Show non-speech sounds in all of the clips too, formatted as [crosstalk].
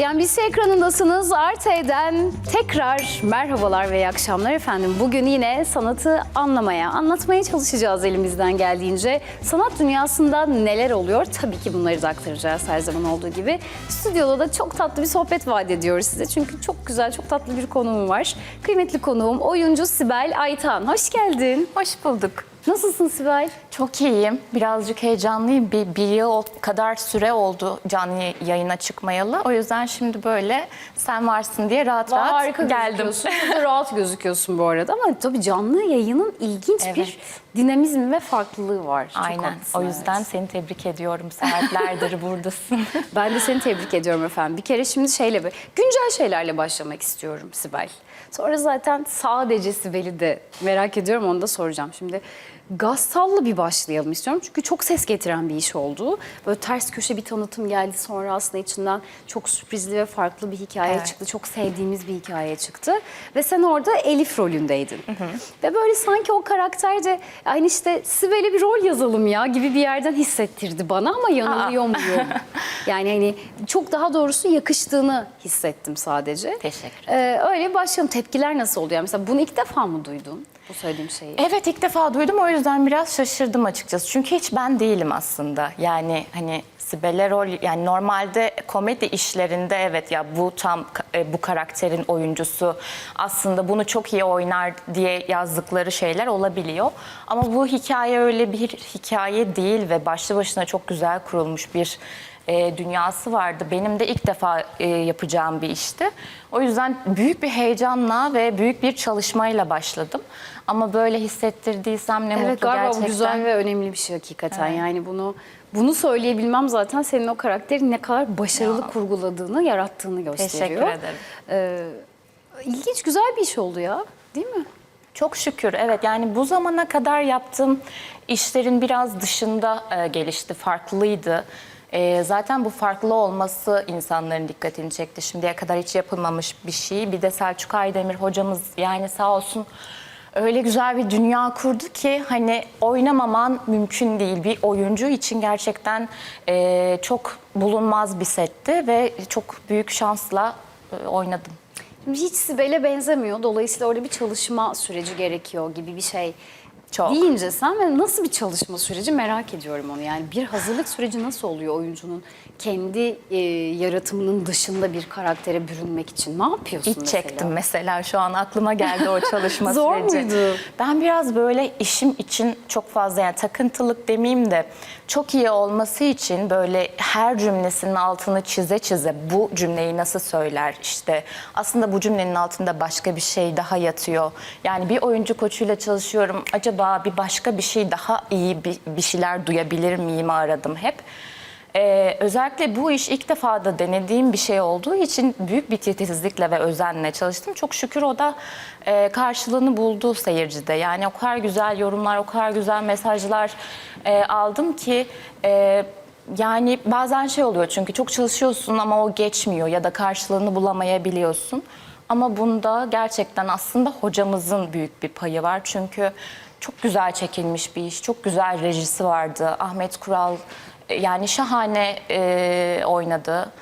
CNBC ekranındasınız. Arte'den tekrar merhabalar ve iyi akşamlar efendim. Bugün yine sanatı anlamaya, anlatmaya çalışacağız elimizden geldiğince. Sanat dünyasında neler oluyor? Tabii ki bunları da aktaracağız her zaman olduğu gibi. Stüdyoda da çok tatlı bir sohbet vaat ediyoruz size. Çünkü çok güzel, çok tatlı bir konuğum var. Kıymetli konuğum oyuncu Sibel Aytan. Hoş geldin. Hoş bulduk. Nasılsın Sibel? Çok iyiyim. Birazcık heyecanlıyım. Bir, bir yıl kadar süre oldu canlı yayına çıkmayalı. O yüzden şimdi böyle sen varsın diye rahat rahat Harika geldim. [laughs] rahat gözüküyorsun bu arada ama tabii canlı yayının ilginç bir Evet. dinamizmi ve farklılığı var. Çok Aynen. haklısın, O evet. yüzden seni tebrik ediyorum. Saatlerdir [laughs] buradasın. [laughs] Ben de seni tebrik ediyorum efendim. Bir kere şimdi şeyle bir güncel şeylerle başlamak istiyorum Sibel. Sonra zaten sadece Sibel'i de merak ediyorum onu da soracağım. Şimdi Gassal'la bir başlayalım istiyorum. Çünkü çok ses getiren bir iş oldu. Böyle ters köşe bir tanıtım geldi. Sonra aslında içinden çok sürprizli ve farklı bir hikaye Evet. çıktı. Çok sevdiğimiz bir hikaye çıktı. Ve sen orada Elif rolündeydin. Ve böyle sanki o karakter de aynı işte Sibel'e bir rol yazalım ya gibi bir yerden hissettirdi bana ama yanılıyor muyum? [laughs] yani hani çok daha doğrusu yakıştığını hissettim sadece. Teşekkür Ee, öyle başlayalım. Tepkiler nasıl oluyor? Yani Mesela bunu ilk defa mı duydun? Bu söylediğim şeyi. Evet ilk defa duydum o yüzden biraz şaşırdım açıkçası. Çünkü hiç ben değilim aslında. Yani hani Sibel'e rol yani normalde komedi işlerinde evet ya bu tam e, bu karakterin oyuncusu aslında bunu çok iyi oynar diye yazdıkları şeyler olabiliyor. Ama bu hikaye öyle bir hikaye değil ve başlı başına çok güzel kurulmuş bir e, dünyası vardı. Benim de ilk defa e, yapacağım bir işti. O yüzden büyük bir heyecanla ve büyük bir çalışmayla başladım. Ama böyle hissettirdiysem ne Evet mutlu galiba gerçekten. bu güzel ve önemli bir şey hakikaten. Yani bunu bunu söyleyebilmem zaten senin o karakteri ne kadar başarılı Ya. kurguladığını, yarattığını gösteriyor. Teşekkür ederim. Ee, ilginç güzel bir iş oldu ya. Değil mi? Çok şükür evet yani bu zamana kadar yaptığım işlerin biraz dışında e, gelişti, farklıydı. E, zaten bu farklı olması insanların dikkatini çekti. Şimdiye kadar hiç yapılmamış bir şey. Bir de Selçuk Aydemir hocamız yani sağ olsun öyle güzel bir dünya kurdu ki hani oynamaman mümkün değil. Bir oyuncu için gerçekten e, çok bulunmaz bir setti ve çok büyük şansla e, oynadım. Hiç Sibel'e benzemiyor. Dolayısıyla orada bir çalışma süreci gerekiyor gibi bir şey. Çok. Deyince sen ve nasıl bir çalışma süreci merak ediyorum onu. Yani bir hazırlık süreci nasıl oluyor oyuncunun kendi e, yaratımının dışında bir karaktere bürünmek için? Ne yapıyorsun İç mesela? çektim mesela şu an aklıma geldi o çalışma [laughs] Zor süreci. muydu? Ben biraz böyle işim için çok fazla yani takıntılık demeyeyim de çok iyi olması için böyle her cümlesinin altını çize çize bu cümleyi nasıl söyler işte aslında bu cümlenin altında başka bir şey daha yatıyor. Yani bir oyuncu koçuyla çalışıyorum acaba bir başka bir şey daha iyi bir, bir şeyler duyabilir miyim aradım hep. Ee, özellikle bu iş ilk defa da denediğim bir şey olduğu için büyük bir titizlikle ve özenle çalıştım. Çok şükür o da e, karşılığını buldu seyircide. Yani o kadar güzel yorumlar, o kadar güzel mesajlar e, aldım ki... e, yani bazen şey oluyor çünkü çok çalışıyorsun ama o geçmiyor ya da karşılığını bulamayabiliyorsun. Ama bunda gerçekten aslında hocamızın büyük bir payı var. Çünkü çok güzel çekilmiş bir iş, çok güzel rejisi vardı. Ahmet Kural e, yani şahane e, oynadı.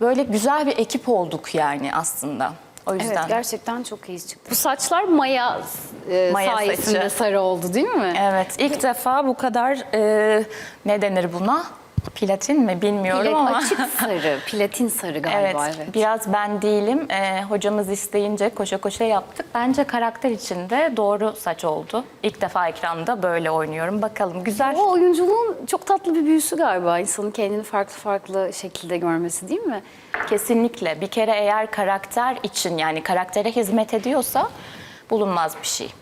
Böyle güzel bir ekip olduk yani aslında. O yüzden. Evet gerçekten çok iyi çıktı. Bu saçlar maya, e, Maya sayesinde saçı. sarı oldu değil mi? Evet, ilk defa bu kadar e, ne denir buna? Platin mi bilmiyorum Pilek ama. açık [laughs] sarı, platin sarı galiba Evet, evet. biraz ben değilim. Ee, hocamız isteyince koşa koşa yaptık. Bence karakter için de doğru saç oldu. İlk defa ekranda böyle oynuyorum. Bakalım güzel. O oyunculuğun çok tatlı bir büyüsü galiba. İnsanın kendini farklı farklı şekilde görmesi değil mi? Kesinlikle. Bir kere eğer karakter için yani karaktere hizmet ediyorsa bulunmaz bir şey.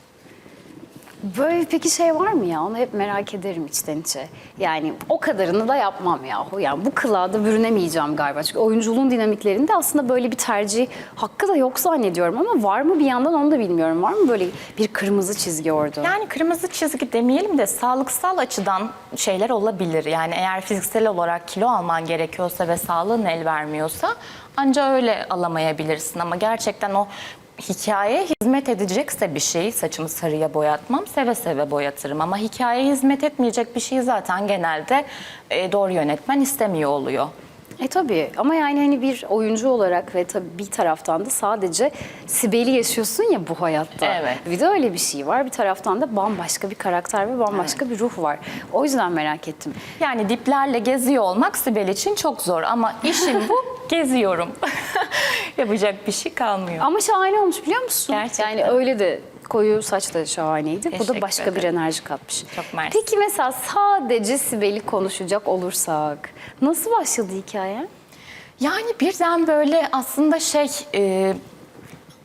Böyle peki şey var mı ya? Onu hep merak ederim içten içe. Yani o kadarını da yapmam yahu. Yani bu kılığa da bürünemeyeceğim galiba. Çünkü oyunculuğun dinamiklerinde aslında böyle bir tercih hakkı da yok zannediyorum. Ama var mı bir yandan onu da bilmiyorum. Var mı böyle bir kırmızı çizgi orada? Yani kırmızı çizgi demeyelim de sağlıksal açıdan şeyler olabilir. Yani eğer fiziksel olarak kilo alman gerekiyorsa ve sağlığın el vermiyorsa anca öyle alamayabilirsin. Ama gerçekten o hikayeye hizmet edecekse bir şey saçımı sarıya boyatmam seve seve boyatırım. Ama hikayeye hizmet etmeyecek bir şey zaten genelde e, doğru yönetmen istemiyor oluyor. E tabii ama yani hani bir oyuncu olarak ve tabii bir taraftan da sadece Sibel'i yaşıyorsun ya bu hayatta. Evet. Bir de öyle bir şey var. Bir taraftan da bambaşka bir karakter ve bambaşka bir ruh var. O yüzden merak ettim. Yani diplerle geziyor olmak Sibel için çok zor ama işim bu [laughs] geziyorum. [laughs] Yapacak bir şey kalmıyor. Ama şahane olmuş biliyor musun? Gerçekten. Yani öyle de koyu saç da şahaneydi. Bu da başka bir ederim. enerji katmış. Çok mersi. Peki mesela sadece Sibel'i konuşacak olursak nasıl başladı hikaye? Yani birden böyle aslında şey e,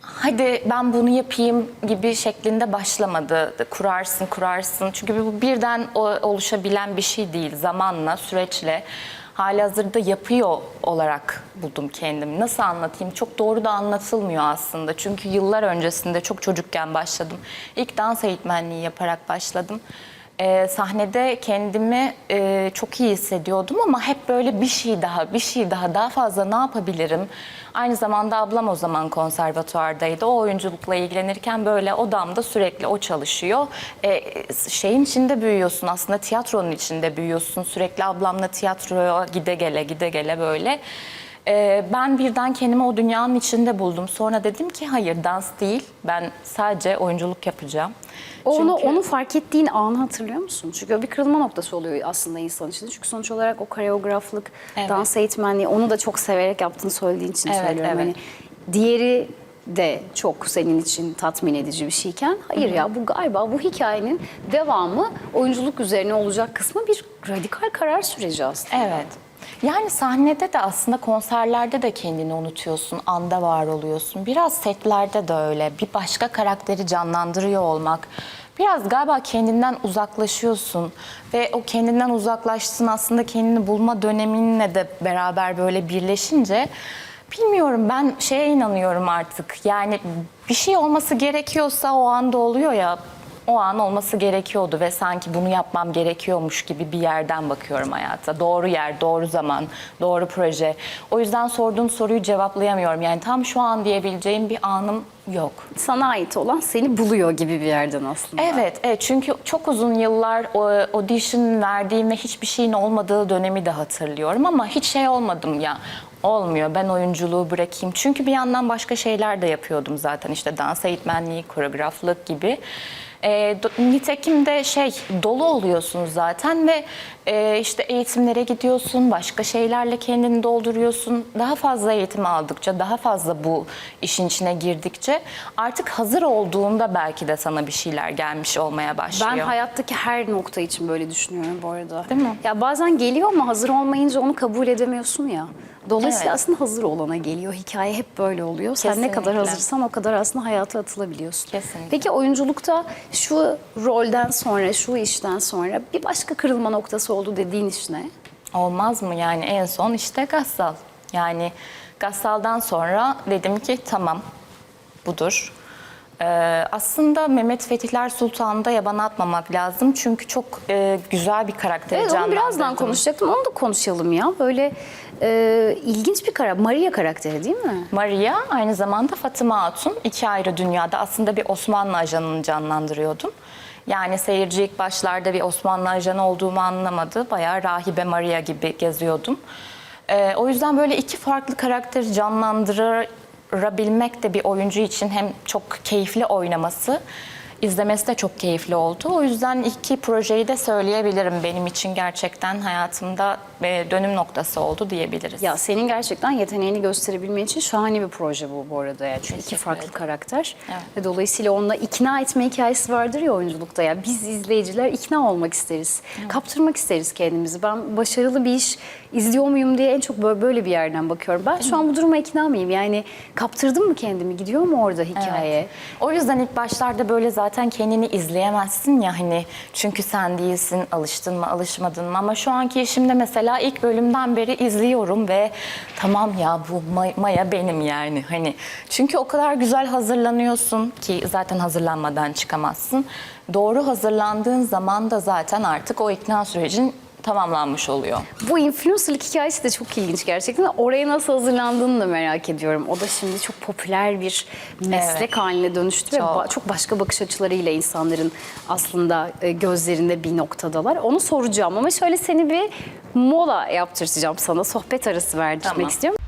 hadi ben bunu yapayım gibi şeklinde başlamadı. Kurarsın kurarsın çünkü bu birden oluşabilen bir şey değil. Zamanla süreçle halihazırda yapıyor olarak buldum kendimi. Nasıl anlatayım? Çok doğru da anlatılmıyor aslında. Çünkü yıllar öncesinde çok çocukken başladım. İlk dans eğitmenliği yaparak başladım. Ee, sahnede kendimi e, çok iyi hissediyordum ama hep böyle bir şey daha, bir şey daha, daha fazla ne yapabilirim? Aynı zamanda ablam o zaman konservatuardaydı. O oyunculukla ilgilenirken böyle odamda sürekli o çalışıyor. Ee, şeyin içinde büyüyorsun aslında tiyatronun içinde büyüyorsun. Sürekli ablamla tiyatroya gide gele gide gele böyle. Ee, ben birden kendimi o dünyanın içinde buldum. Sonra dedim ki hayır dans değil ben sadece oyunculuk yapacağım. Onu, Çünkü- onu fark ettiğin anı hatırlıyor musun? Çünkü o bir kırılma noktası oluyor aslında insan için. Çünkü sonuç olarak o koreograflık, Evet. dans eğitmenliği onu da çok severek yaptığını söylediğin için Evet, söylüyorum. evet. Hani diğeri de çok senin için tatmin edici bir şeyken hayır ya bu galiba bu hikayenin devamı oyunculuk üzerine olacak kısmı bir radikal karar süreci aslında. Evet. Yani sahnede de aslında konserlerde de kendini unutuyorsun, anda var oluyorsun. Biraz setlerde de öyle. Bir başka karakteri canlandırıyor olmak. Biraz galiba kendinden uzaklaşıyorsun ve o kendinden uzaklaştığın aslında kendini bulma döneminle de beraber böyle birleşince bilmiyorum ben şeye inanıyorum artık. Yani bir şey olması gerekiyorsa o anda oluyor ya o an olması gerekiyordu ve sanki bunu yapmam gerekiyormuş gibi bir yerden bakıyorum hayata. Doğru yer, doğru zaman, doğru proje. O yüzden sorduğun soruyu cevaplayamıyorum. Yani tam şu an diyebileceğim bir anım yok. Sana ait olan seni buluyor gibi bir yerden aslında. Evet, evet çünkü çok uzun yıllar audition verdiğim ve hiçbir şeyin olmadığı dönemi de hatırlıyorum ama hiç şey olmadım ya. Olmuyor ben oyunculuğu bırakayım. Çünkü bir yandan başka şeyler de yapıyordum zaten işte dans eğitmenliği, koreograflık gibi. E, do- nitekim de şey dolu oluyorsun zaten ve e, işte eğitimlere gidiyorsun, başka şeylerle kendini dolduruyorsun. Daha fazla eğitim aldıkça, daha fazla bu işin içine girdikçe artık hazır olduğunda belki de sana bir şeyler gelmiş olmaya başlıyor. Ben hayattaki her nokta için böyle düşünüyorum bu arada. Değil mi? Ya bazen geliyor ama hazır olmayınca onu kabul edemiyorsun ya. Dolayısıyla Evet. aslında hazır olana geliyor. Hikaye hep böyle oluyor. Sen ne kadar Kesinlikle. hazırsan o kadar aslında hayata atılabiliyorsun. Kesinlikle. Peki oyunculukta şu rolden sonra, şu işten sonra bir başka kırılma noktası oldu dediğin iş ne? Olmaz mı yani en son işte Gassal. Yani Gassal'dan sonra dedim ki tamam budur. Ee, aslında Mehmet Fetihler Sultan'ı da yabana atmamak lazım. Çünkü çok e, güzel bir karakteri Evet onu birazdan konuşacaktım. Onu da konuşalım ya. Böyle e, ilginç bir karakter. Maria karakteri değil mi? Maria aynı zamanda Fatıma Hatun iki ayrı dünyada aslında bir Osmanlı ajanını canlandırıyordum. Yani seyirci ilk başlarda bir Osmanlı ajanı olduğumu anlamadı. Bayağı rahibe Maria gibi geziyordum. Ee, o yüzden böyle iki farklı karakteri canlandırabilmek de bir oyuncu için hem çok keyifli oynaması, izlemesi de çok keyifli oldu. O yüzden iki projeyi de söyleyebilirim. Benim için gerçekten hayatımda e, dönüm noktası oldu diyebiliriz. Ya senin gerçekten yeteneğini gösterebilmen için şahane bir proje bu bu arada. Yani. Çünkü iki farklı ederim. karakter. Evet. Ve dolayısıyla onunla ikna etme hikayesi vardır ya oyunculukta. Ya biz izleyiciler ikna olmak isteriz. Kaptırmak isteriz kendimizi. Ben başarılı bir iş izliyor muyum diye en çok böyle, böyle bir yerden bakıyorum. Ben şu an bu duruma ikna mıyım? Yani kaptırdım mı kendimi? Gidiyor mu orada hikaye? Evet. O yüzden ilk başlarda böyle zaten kendini izleyemezsin ya hani. Çünkü sen değilsin alıştın mı alışmadın mı? Ama şu anki işimde mesela ilk bölümden beri izliyorum ve tamam ya bu May- Maya benim yani hani. Çünkü o kadar güzel hazırlanıyorsun ki zaten hazırlanmadan çıkamazsın. Doğru hazırlandığın zaman da zaten artık o ikna sürecin tamamlanmış oluyor. Bu influencerlık hikayesi de çok ilginç gerçekten. Oraya nasıl hazırlandığını da merak ediyorum. O da şimdi çok popüler bir meslek Evet. haline dönüştü ve Çok. ba- çok başka bakış açılarıyla insanların aslında e, gözlerinde bir noktadalar. Onu soracağım ama şöyle seni bir mola yaptıracağım sana. Sohbet arası verdirmek Tamam. istiyorum.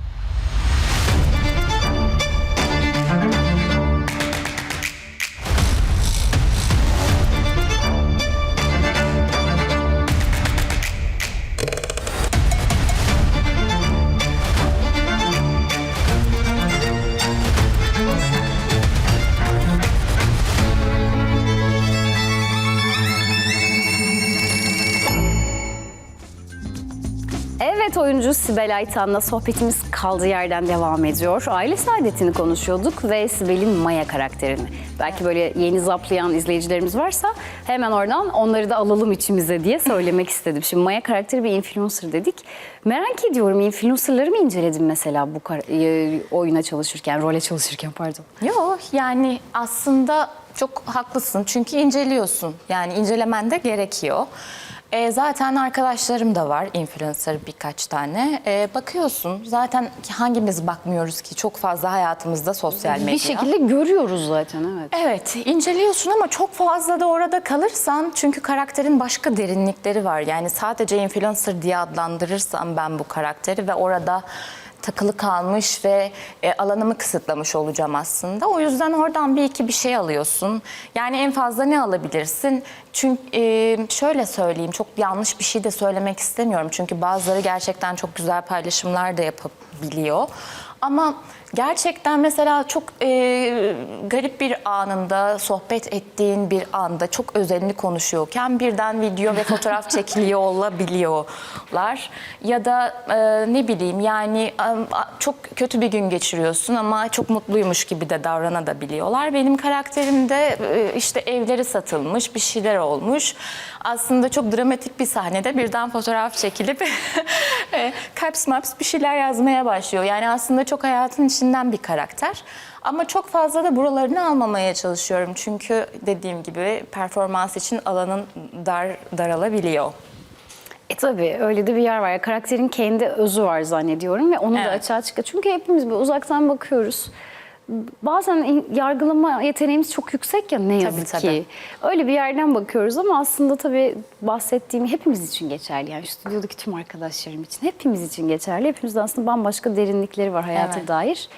Oyuncu Sibel Aytan'la sohbetimiz kaldığı yerden devam ediyor. Aile saadetini konuşuyorduk ve Sibel'in Maya karakterini. Belki böyle yeni zaplayan izleyicilerimiz varsa hemen oradan onları da alalım içimize diye söylemek istedim. Şimdi Maya karakteri bir influencer dedik. Merak ediyorum influencerları mı inceledin mesela bu e, oyuna çalışırken, role çalışırken pardon. Yok yani aslında çok haklısın çünkü inceliyorsun. Yani incelemen de gerekiyor. E, zaten arkadaşlarım da var influencer birkaç tane. E, bakıyorsun zaten hangimiz bakmıyoruz ki çok fazla hayatımızda sosyal medya. Bir şekilde görüyoruz zaten evet. Evet, inceliyorsun ama çok fazla da orada kalırsan çünkü karakterin başka derinlikleri var. Yani sadece influencer diye adlandırırsam ben bu karakteri ve orada takılı kalmış ve e, alanımı kısıtlamış olacağım aslında. O yüzden oradan bir iki bir şey alıyorsun. Yani en fazla ne alabilirsin? Çünkü e, şöyle söyleyeyim, çok yanlış bir şey de söylemek istemiyorum. Çünkü bazıları gerçekten çok güzel paylaşımlar da yapabiliyor. Ama gerçekten mesela çok e, garip bir anında sohbet ettiğin bir anda çok özenli konuşuyorken birden video ve fotoğraf [laughs] çekiliyor olabiliyorlar. Ya da e, ne bileyim yani çok kötü bir gün geçiriyorsun ama çok mutluymuş gibi de davranabiliyorlar. Benim karakterimde e, işte evleri satılmış, bir şeyler olmuş. Aslında çok dramatik bir sahnede birden fotoğraf çekilip [laughs] e, caps maps bir şeyler yazmaya başlıyor. Yani aslında çok hayatın içinden bir karakter. Ama çok fazla da buralarını almamaya çalışıyorum. Çünkü dediğim gibi performans için alanın dar daralabiliyor. E tabii öyle de bir yer var. Ya, karakterin kendi özü var zannediyorum ve onu da Evet. açığa çıkıyor. Çünkü hepimiz böyle uzaktan bakıyoruz. Bazen yargılama yeteneğimiz çok yüksek ya ne yazık tabii. ki. Öyle bir yerden bakıyoruz ama aslında tabii bahsettiğim hepimiz için geçerli. Yani stüdyodaki tüm arkadaşlarım için hepimiz için geçerli. Hepimizde aslında bambaşka derinlikleri var hayata Evet. dair.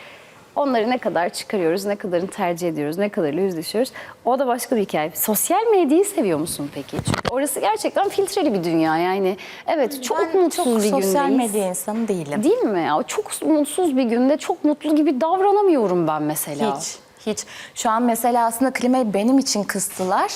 Onları ne kadar çıkarıyoruz, ne kadarını tercih ediyoruz, ne kadarıyla yüzleşiyoruz. O da başka bir hikaye. Sosyal medyayı seviyor musun peki? Çünkü orası gerçekten filtreli bir dünya yani. Evet çok Ben mutsuz çok bir sosyal gündeyiz. medya insanı değilim. Değil mi ya? Çok mutsuz bir günde çok mutlu gibi davranamıyorum ben mesela. Hiç. Hiç. Şu an mesela aslında klimayı benim için kıstılar.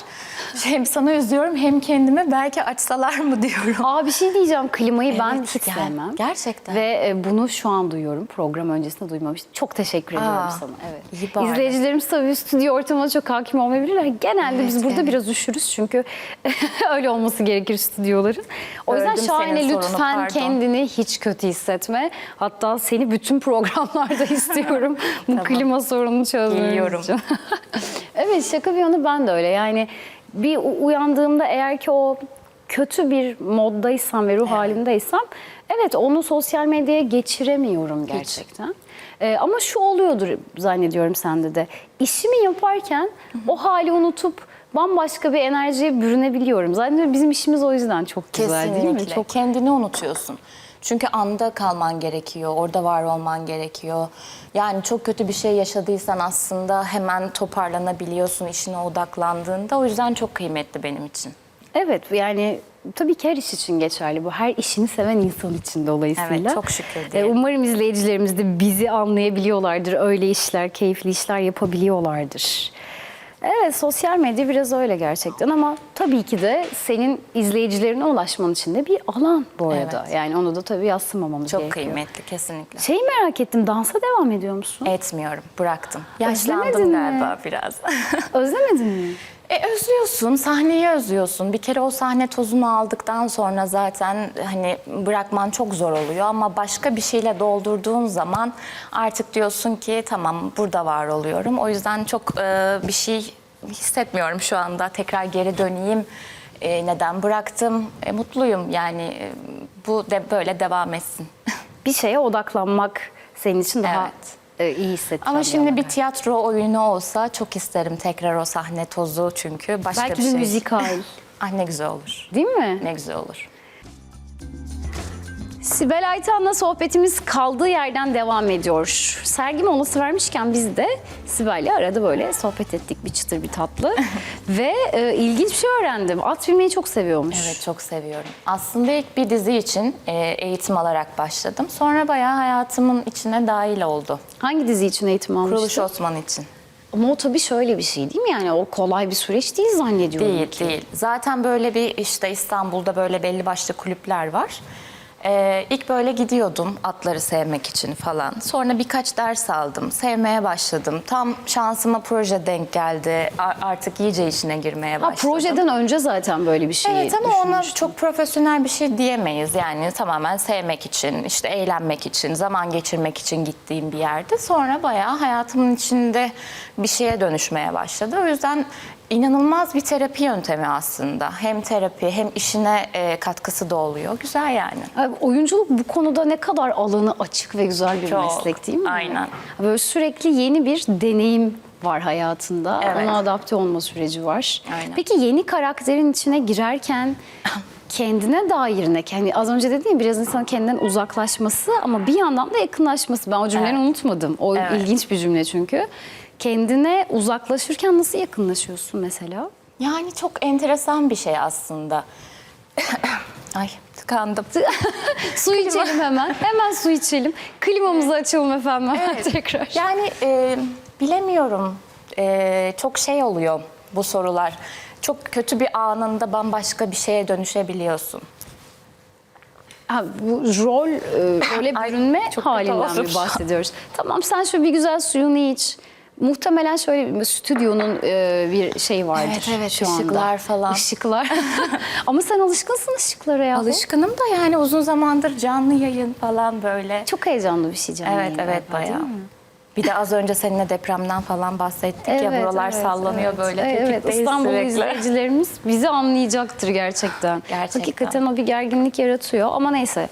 Hem sana üzüyorum hem kendime belki açsalar mı diyorum. Aa bir şey diyeceğim. Klimayı ben Evet, hiç ger- sevmem. gerçekten. Ve e, bunu şu an duyuyorum. Program öncesinde duymamıştım. Çok teşekkür ediyorum Aa, sana. Evet. iyi bari. İzleyicilerimiz tabii stüdyo ortamına çok hakim olmayabilirler. Genelde biz Evet, burada evet. biraz üşürüz çünkü [laughs] öyle olması gerekir stüdyoların. O yüzden Böldüm Şahane sorunu, lütfen pardon. kendini hiç kötü hissetme. Hatta seni bütün [laughs] programlarda istiyorum. Bu klima sorununu çözmemiz Geliyorum. için. [laughs] evet şaka bir yana ben de öyle. Yani bir uyandığımda eğer ki o kötü bir moddaysam ve ruh halindeysem evet onu sosyal medyaya geçiremiyorum gerçekten. Ee, ama şu oluyordur zannediyorum sende de. İşimi yaparken o hali unutup bambaşka bir enerjiye bürünebiliyorum. Zannediyorum bizim işimiz o yüzden çok güzel değil mi? Kesinlikle. Çok Kendini unutuyorsun. Çünkü anda kalman gerekiyor, orada var olman gerekiyor. Yani çok kötü bir şey yaşadıysan aslında hemen toparlanabiliyorsun işine odaklandığında. O yüzden çok kıymetli benim için. Evet yani tabii ki her iş için geçerli bu. Her işini seven insan için dolayısıyla. Evet, çok şükür Ee, diyelim. Umarım izleyicilerimiz de bizi anlayabiliyorlardır. Öyle işler, keyifli işler yapabiliyorlardır. Evet sosyal medya biraz öyle gerçekten ama tabii ki de senin izleyicilerine ulaşman için de bir alan bu arada. Evet. Yani onu da tabii yadsımamamız Çok gerekiyor. kıymetli kesinlikle. Şeyi merak ettim dansa devam ediyor musun? Etmiyorum, bıraktım. Özlemedin Yaşlandım mi? galiba biraz. [laughs] Özlemedin mi? E özlüyorsun, sahneyi özlüyorsun. Bir kere o sahne tozunu aldıktan sonra zaten hani bırakman çok zor oluyor ama başka bir şeyle doldurduğun zaman artık diyorsun ki tamam burada var oluyorum. O yüzden çok e, bir şey hissetmiyorum şu anda. Tekrar geri döneyim E, neden bıraktım? E, mutluyum yani e, bu de böyle devam etsin. [laughs] Bir şeye odaklanmak senin için daha e, iyi hissettiren Ama şimdi alan. bir tiyatro oyunu olsa çok isterim tekrar o sahne tozu çünkü başka Belki bir bir şey. müzikal. [laughs] Ah ne güzel olur. Değil mi? Ne güzel olur. Sibel Aytan'la sohbetimiz kaldığı yerden devam ediyor. Sergi molası vermişken biz de Sibel'le arada böyle sohbet ettik bir çıtır bir tatlı. [laughs] Ve e, ilginç bir şey öğrendim. At binmeyi çok seviyormuş. Evet çok seviyorum. Aslında ilk bir dizi için e, eğitim alarak başladım. Sonra bayağı hayatımın içine dahil oldu. Hangi dizi için eğitim almıştın? Kuruluş Osman için. Ama o tabii şöyle bir şey değil mi? Yani o kolay bir süreç değil zannediyorum Değil ki. değil. Zaten böyle bir işte İstanbul'da böyle belli başlı kulüpler var. Ee, ilk böyle gidiyordum atları sevmek için falan. Sonra birkaç ders aldım. Sevmeye başladım. Tam şansıma proje denk geldi. A- artık iyice içine girmeye Ha başladım. projeden önce zaten böyle bir şey Evet ama ona düşünmüştüm. çok profesyonel bir şey diyemeyiz. Yani tamamen sevmek için, işte eğlenmek için, zaman geçirmek için gittiğim bir yerde. Sonra bayağı hayatımın içinde bir şeye dönüşmeye başladı. O yüzden inanılmaz bir terapi yöntemi aslında. Hem terapi hem işine e, katkısı da oluyor. Güzel yani. Ay, Oyunculuk bu konuda ne kadar alanı açık ve güzel bir Çok, meslek değil mi? aynen. Böyle sürekli yeni bir deneyim var hayatında. Evet. Ona adapte olma süreci var. Aynen. Peki yeni karakterin içine girerken kendine dair ne? Yani az önce dedin ya biraz insanın kendinden uzaklaşması ama bir yandan da yakınlaşması. Ben o cümleyi Evet. unutmadım. O Evet. ilginç bir cümle çünkü. Kendine uzaklaşırken nasıl yakınlaşıyorsun mesela? Yani çok enteresan bir şey aslında. [coughs] Ay tıkandım. [laughs] Su içelim hemen. Hemen su içelim. Klimamızı açalım efendim Evet. tekrar. Yani e, bilemiyorum. E, çok şey oluyor bu sorular. Çok kötü bir anında bambaşka bir şeye dönüşebiliyorsun. Ha, bu rol, e, [coughs] role Ay, bürünme kötü halinden mi bahsediyoruz? Tamam sen şöyle bir güzel suyunu iç. Muhtemelen şöyle bir stüdyonun e, bir şey vardır Evet, evet, şu anda. ışıklar falan. Işıklar. [laughs] Ama sen alışkınsın ışıklara ya. Alışkınım da yani uzun zamandır canlı yayın falan böyle. Çok heyecanlı bir şey canım. Evet evet bayağı. Bir de az önce seninle depremden falan bahsettik ya buralar sallanıyor böyle. Evet, evet. tetikteyiz İstanbul sürekli. izleyicilerimiz bizi anlayacaktır gerçekten. Gerçekten. Hakikaten o bir gerginlik yaratıyor ama neyse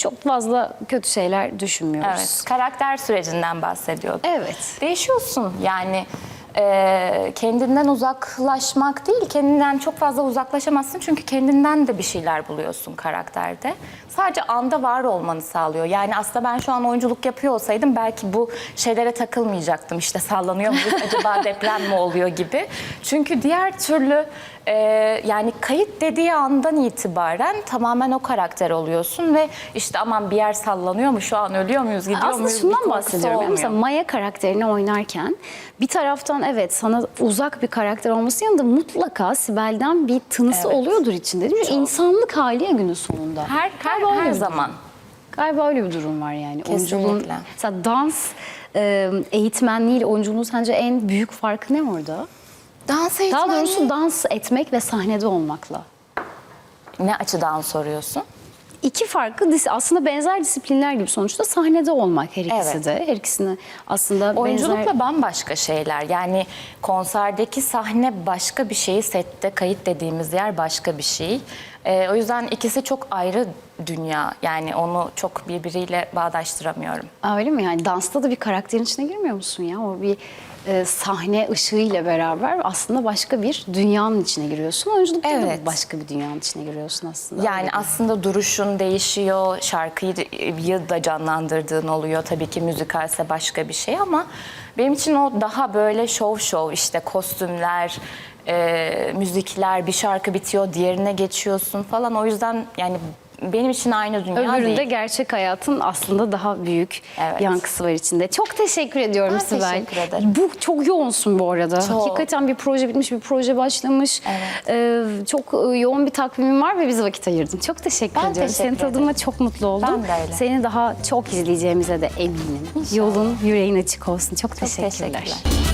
çok fazla kötü şeyler düşünmüyoruz. Evet, karakter sürecinden bahsediyorduk. Evet. Değişiyorsun yani e, kendinden uzaklaşmak değil, kendinden çok fazla uzaklaşamazsın çünkü kendinden de bir şeyler buluyorsun karakterde. Sadece anda var olmanı sağlıyor. Yani aslında ben şu an oyunculuk yapıyor olsaydım belki bu şeylere takılmayacaktım. İşte sallanıyor muyuz, [laughs] acaba deprem mi oluyor gibi. Çünkü diğer türlü e, yani kayıt dediği andan itibaren tamamen o karakter oluyorsun ve işte aman bir yer sallanıyor mu, şu an ölüyor muyuz, gidiyor Aslında muyuz? bir şundan bahsediyorum. Mesela Maya karakterini oynarken bir taraftan evet sana uzak bir karakter olması yanında mutlaka Sibel'den bir tınısı Evet. oluyordur içinde değil mi? İnsanlık hali ya günün sonunda. Her, her, her bir zaman. Galiba öyle bir durum var yani. Kesinlikle. Oyunculuğun, mesela dans e, eğitmenliğiyle oyunculuğun sence en büyük farkı ne orada? Dans Daha eğitmenliği- doğrusu dans etmek ve sahnede olmakla. Ne açıdan soruyorsun? İki farklı aslında benzer disiplinler gibi sonuçta sahnede olmak her ikisi Evet. de. Her ikisini aslında Oyunculukla benzer... bambaşka şeyler. Yani konserdeki sahne başka bir şey, sette kayıt dediğimiz yer başka bir şey. Ee, o yüzden ikisi çok ayrı dünya. Yani onu çok birbiriyle bağdaştıramıyorum. Aa, öyle mi? Yani dansta da bir karakterin içine girmiyor musun ya? O bir e, sahne ışığıyla beraber aslında başka bir dünyanın içine giriyorsun. Oyunculukta Evet. da başka bir dünyanın içine giriyorsun aslında. Yani Öyle. aslında duruşun değişiyor, şarkıyı da canlandırdığın oluyor. Tabii ki müzikalse başka bir şey ama benim için o daha böyle şov şov işte kostümler, e, müzikler, bir şarkı bitiyor, diğerine geçiyorsun falan. O yüzden yani benim için aynı dünya Öbüründe değil. gerçek hayatın aslında daha büyük Evet. yankısı var içinde. Çok teşekkür ediyorum Ben Sibel. teşekkür ederim. Bu çok yoğunsun bu arada. Çok. Hakikaten bir proje bitmiş, bir proje başlamış. Evet. Ee, çok e, yoğun bir takvimin var ve bize vakit ayırdın. Çok teşekkür Ben ediyorum. teşekkür Senin tadına çok mutlu oldum. Ben de öyle. Seni daha çok izleyeceğimize de eminim. Yolun yüreğin açık olsun. Çok, Çok teşekkürler. teşekkürler.